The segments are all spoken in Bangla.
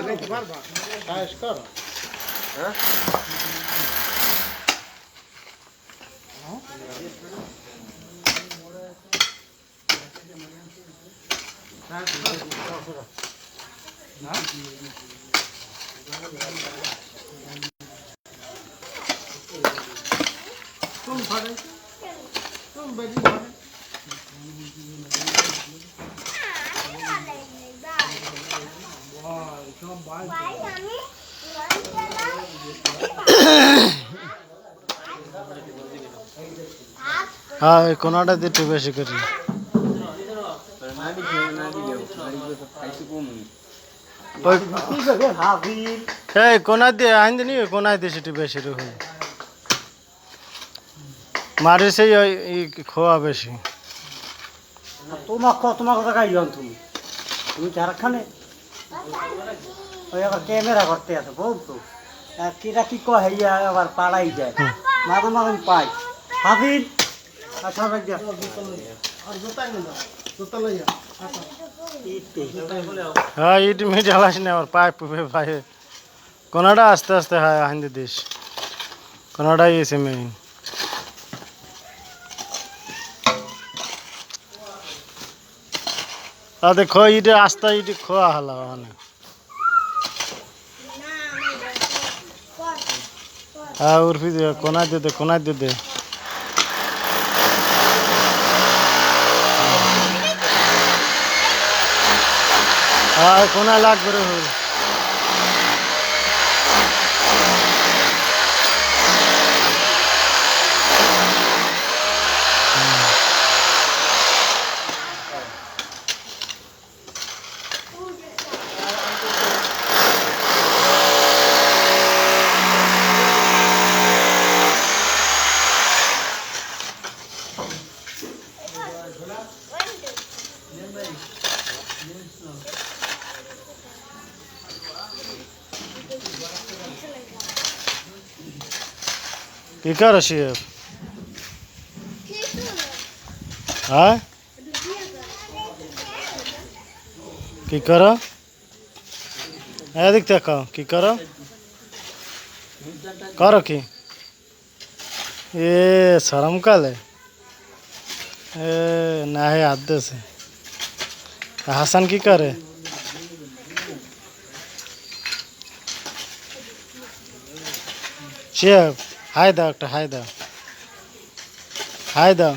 লাগাইতে পারবা পায়েস করো হ্যাঁ হ্যাঁ কোনাটা দিয়ে বেশি করি। কোনা দিয়ে আইন কোনায় দিয়ে সেটি বেশি রকম মারে সেই খোয়া বেশি। তোমার তোমার কথা যাও তুমি? তুমি ঝাড়খানে ওই আবার ক্যামেরা করতে আছে বলতো কিরা কি কয় হইয়া আবার পাড়াই যায়। মাঝে মাঝে পাই হাবিল আচ্ছা হ্যাঁ ইট মিট জ্বালাস না আমার পাইপ পুপে পায়ে। কোনাটা আস্তে আস্তে হয় আইন দিস কোনাটাই এসে মেইন। দেখো এটা আস্তা এটি খোয়া হলো মানে। হ্যাঁ উর্ফি দে, কোনায় দে দে, কোনায় দে দে। হ্যাঁ কোনায় লাগবে রে হুল কি করো শিব হ্যাঁ কি করো এদিক দেখো কি করো করো কি এ সরম কালে এ না হে হাত দেছে হাসান কি করে শিব হাই দাও একটা হাই দাও। হাই দাও।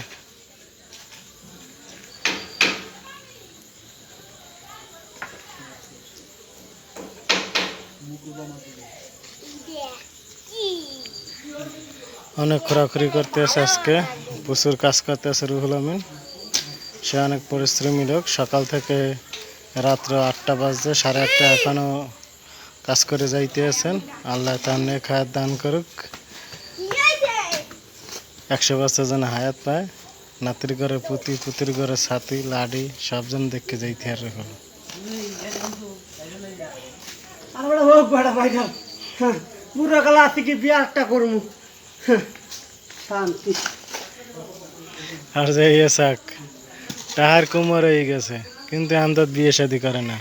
অনেক খোরাখুরি করতে আসে আজকে। প্রচুর কাজ করতে আসে রুহুল আমিন। সে অনেক পরিশ্রমী লোক। সকাল থেকে রাত্র আটটা বাজতে সাড়ে আটটা এখনও কাজ করে যাইতে আছেন। আল্লাহ নেক হায়াত দান করুক। একশো বছর যেন হায়াত পায় নাতির ঘরে পুতি পুতির ঘরে ছাতি লাডি সব জন দেখতে বেড়া কালা আছে কি করমু? হ্যাঁ, শান্তি। আর যে ইয়ে শাক টাহার কুমার হয়ে গেছে কিন্তু আমদাদ বিয়ে শাদি করে না।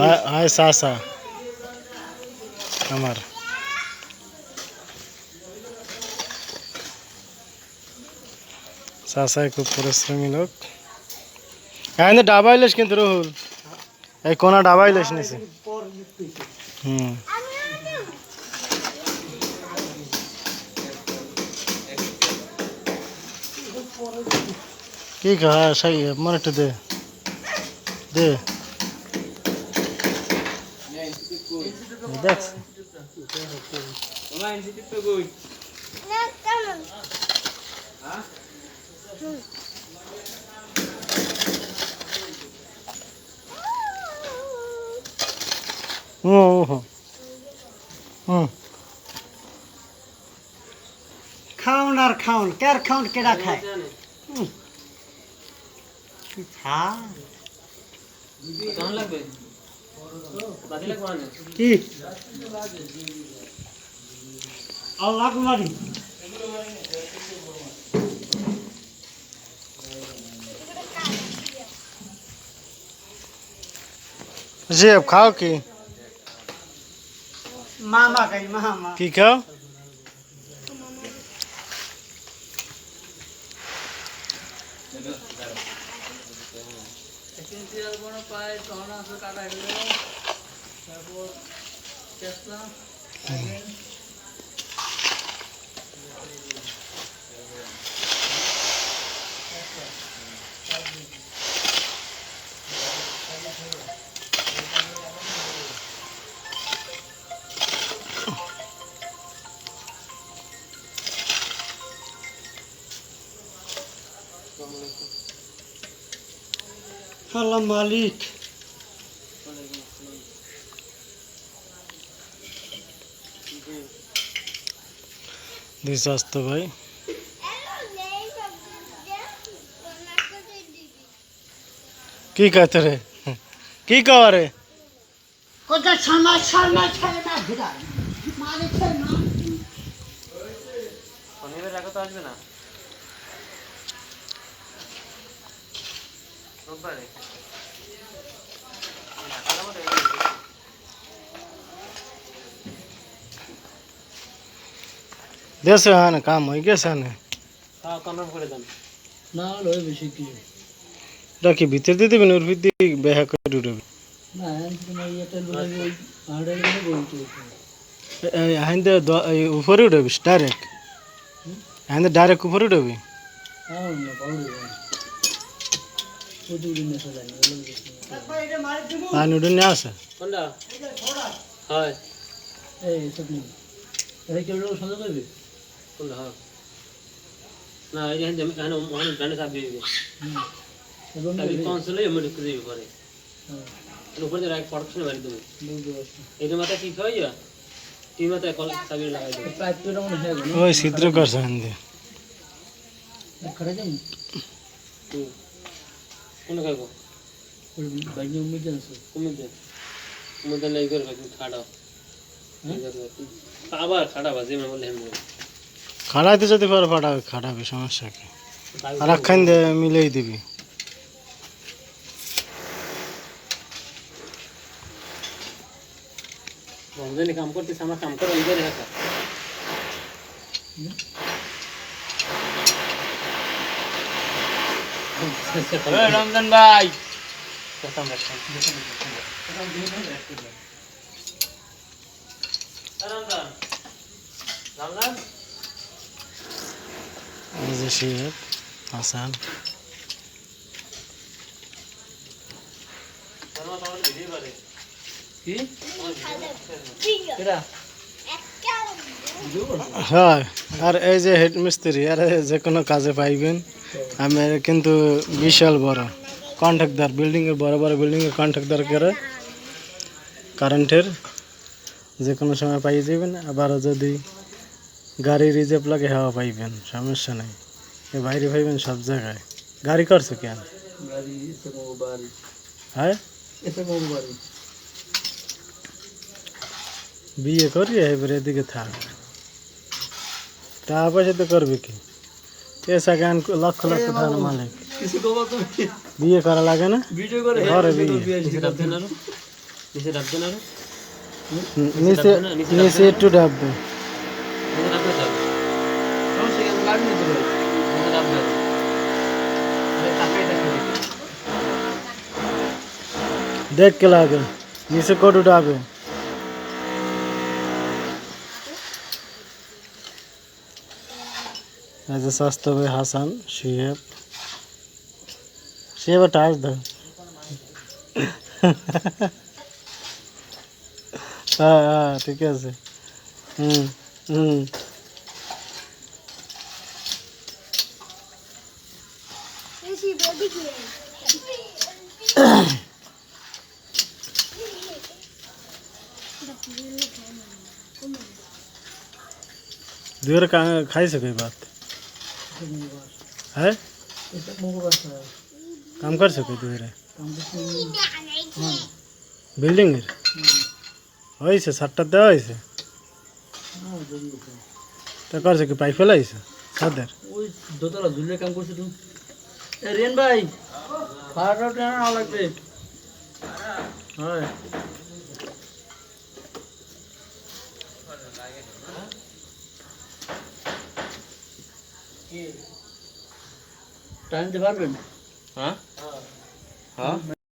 হয়- চাষা আমার। চাষাই খুব পরিশ্রমী লোক। হ্যাঁ ডাবাইলিস কিন্তু রহুল। এই কোনা ডাবাইলিস নিছে হুম। কি খা সাই মনে একটু দে। দে। দেখ। তোমার এনসিটি তো কই হুম হুম হুম খাওন আর খাওন কার খাওন কেডা খায় খা কেমন লাগবে বাদি লাগবে না কি আল্লাহ কুমারী যে খাও কি? মামা খাই মামা। কি খাও? আল্লাহ মালিক। স্বাস্থ্য ভাই। কি কহতে রে? কি কহ রে? কোথায় সমাজ সমাজ ছেড়ে না ভিড়া মালিক ছেড়ে না শনিবার রাখা তো আসবে না। রোববারে ঢাকা যাব তো এই- দেশে হ্যাঁ না কাম হয়ে গেছে না তাও কনফার্ম করে দেন না লয় বেশি কি এটা কি ভিতর দিয়ে দেবেন ওর ভিতরে বেহা করে উঠবে না তোমার এটা লয় ওই পাহাড়ের গেলে বলতে হাইন্দে উপরে উঠবি ডাইরেক্ট হাইন্দে ডাইরেক্ট উপরে উঠবি হ্যাঁ না পানি উঠে নিয়ে আসে? কোনটা? হয়। এই সবনি এই কেউ সন্দেহ করবে? কোনটা হয়? না এই যে এখানে মহান ব্র্যান্ডে দিয়ে দিবে। তাহলে কনসোলে এমনি ঢুকে দিবে পরে। উপরে যে প্রোডাকশন বাড়ি দেবে। এই মাথায় কি খাওয়াই যা এই মাথায় কল সাবির লাগাই দেবে। পাইপটা মনে হয় ওই ছিদ্র করছে যাই হুম। জানছো কুমির দে কুমির দিলে এই করবে তুমি খাড়াও এই করবে। আবার খাড়াবা যে মানে বললে এমনি খাড়াইতে যদি পারো ফাটাবে খাটাবে সমস্যা কি? আর একখান মিলেই দিবি। রমজানে কাম করতেছে আমরা কাম করো এই করে রমজান ভাই। রমজান এই হাসান। কি? হয়। আর এই যে হেড মিস্ত্রি আর যে কোনো কাজে পাইবেন। আমি কিন্তু বিশাল বড়। কন্ট্রাক্টর বিল্ডিংয়ের বড় বড় বিল্ডিংয়ের কন্ট্রাক্টর করে কারেন্টের যে কোনো সময় পাইয়ে যাবেন আবার যদি গাড়ি রিজার্ভ লাগে হাওয়া পাইবেন। সমস্যা নেই। বাইরে পাইবেন সব জায়গায়। গাড়ি করছ কেন হ্যাঁ? বিয়ে করি, এবারে এদিকে থাক। টাকা পয়সা তো করবে কি? পেশা জ্ঞান লক্ষ লক্ষ টাকার মালিক। কিছু কবা তুমি? বিয়ে করা লাগে না? ভিডিও করে ঘরে বিয়ে। নিচে ডাববেন আরও। নিচে ডাববেন আরও। নিচে নিচে একটু ডাববে নিচে ডাববে তো সমস্যা কেন গাড়ি যে স্বাস্থ্য ভাই হাসান শিহেব শিহেব টাচ দাও হ্যাঁ হ্যাঁ ঠিক আছে হুম হুম দুয়ের খাইছে কই বাত হ্যাঁ এসে কোনো বাসা কাম করছে কই দুয়েরে আমরা বিল্ডিং এর হয়েছে সাতটা দেওয়া হয়েছে হ্যাঁ জরুরি তা করছে কি পাই ফেলাইছে সাদের ওই দোতলা ঝুলে কাম করছে তুমি এ রেন ভাই ভাড়াটা টানা লাগবে হ্যাঁ টানতে পারবেন হ্যাঁ হ্যাঁ